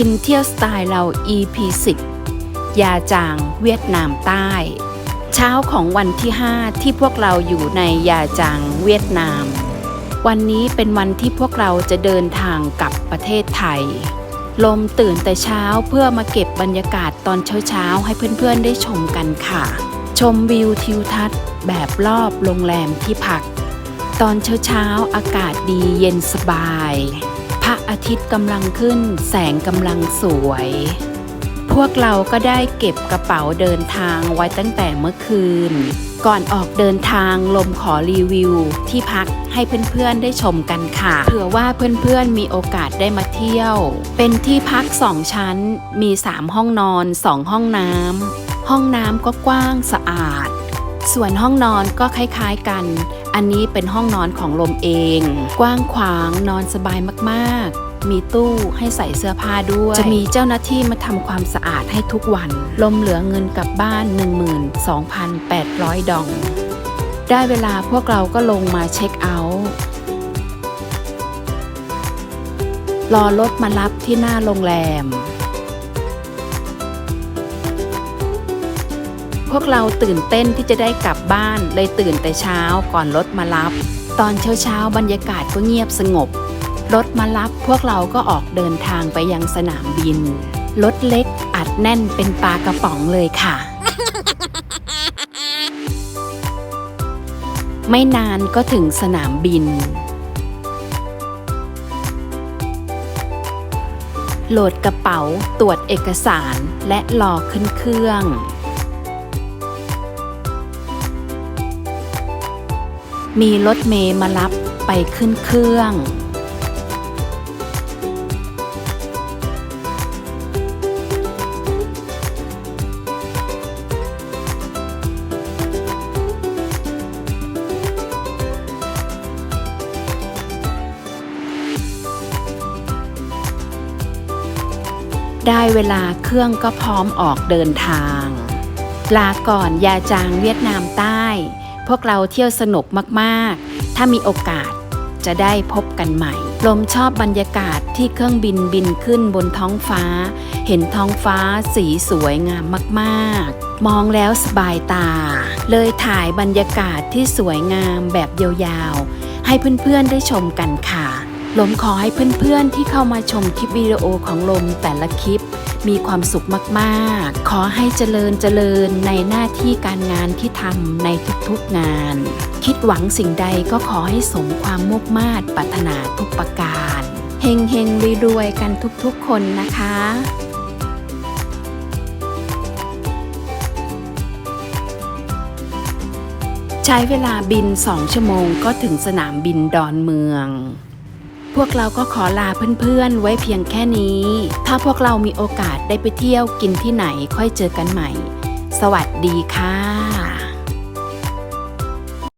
กินเที่ยวสไตล์เรา EP 10ยาจางเวียดนามใต้ เช้าของวันที่ 5 ที่พวกเราอยู่ในยาจางเวียดนาม วันนี้เป็นวันที่พวกเราจะเดินทางกลับประเทศไทย ลมตื่นแต่เช้าเพื่อมาเก็บบรรยากาศตอนเช้าๆให้เพื่อนๆได้ชมกันค่ะ ชมวิวทิวทัศน์ แบบรอบโรงแรมที่พัก ตอนเช้าๆอากาศดีเย็นสบาย พระอาทิตย์กำลังขึ้น แสงกำลังสวย พวกเราก็ได้เก็บกระเป๋าเดินทางไว้ตั้งแต่เมื่อคืน ก่อนออกเดินทางลมขอรีวิว ที่พักให้เพื่อนๆได้ชมกันค่ะเผื่อว่าเพื่อนๆมีโอกาสได้มาเที่ยว เป็นที่พักสองชั้น มี 3 ห้องนอน2ห้องน้ำห้องน้ำก็กว้างสะอาด ส่วนห้องนอนก็คล้ายๆกัน อันนี้เป็นห้องนอนของลมเอง กว้างขวางนอนสบายมากๆ มีตู้ให้ใส่เสื้อผ้าด้วย จะมีเจ้าหน้าที่มาทำความสะอาดให้ทุกวัน ลมเหลือเงินกลับบ้าน 12,800 ดอง ได้เวลาพวกเราก็ลงมาเช็คเอาท์รอรถมารับที่หน้าโรงแรม พวกเราตื่นเต้นที่จะได้กลับบ้านเลยตื่นแต่เช้าก่อนรถมารับ ตอนเช้าเช้าๆบรรยากาศก็เงียบสงบ รถมารับพวกเราก็ออกเดินทางไปยังสนามบิน รถเล็กอัดแน่นเป็นปลากระป๋องเลยค่ะ ไม่นานก็ถึงสนามบิน โหลดกระเป๋าตรวจเอกสารและรอขึ้นเครื่อง มีรถเมย์มารับไปขึ้นเครื่อง ได้เวลาเครื่องก็พร้อมออกเดินทาง ลาก่อนยาจางเวียดนามใต้ พวกเราเที่ยวสนุกมาก ๆ ถ้ามีโอกาสจะได้พบกันใหม่ ลมชอบบรรยากาศที่เครื่องบินบินขึ้นบนท้องฟ้า เห็นท้องฟ้าสีสวยงามมาก ๆ มองแล้วสบายตา เลยถ่ายบรรยากาศที่สวยงามแบบยาวๆ ให้เพื่อน ๆ ได้ชมกันค่ะ ลมขอให้เพื่อน ๆ ที่เข้ามาชมคลิปวิดีโอของลมแต่ละคลิป มีความสุขมากๆ ขอให้เจริญเจริญในหน้าที่การงานที่ทำในทุกๆงาน คิดหวังสิ่งใดก็ขอให้สมความมุ่งมา่ปรารถนาทุกประการเฮงเฮงรวยๆกันทุกๆคนนะคะใช้เวลาบินสองชั่วโมงก็ถึงสนามบินดอนเมือง พวกเราก็ขอลาเพื่อนๆ ไว้เพียงแค่นี้ ถ้าพวกเรามีโอกาสได้ไปเที่ยวกินที่ไหนค่อยเจอกันใหม่ สวัสดีค่ะ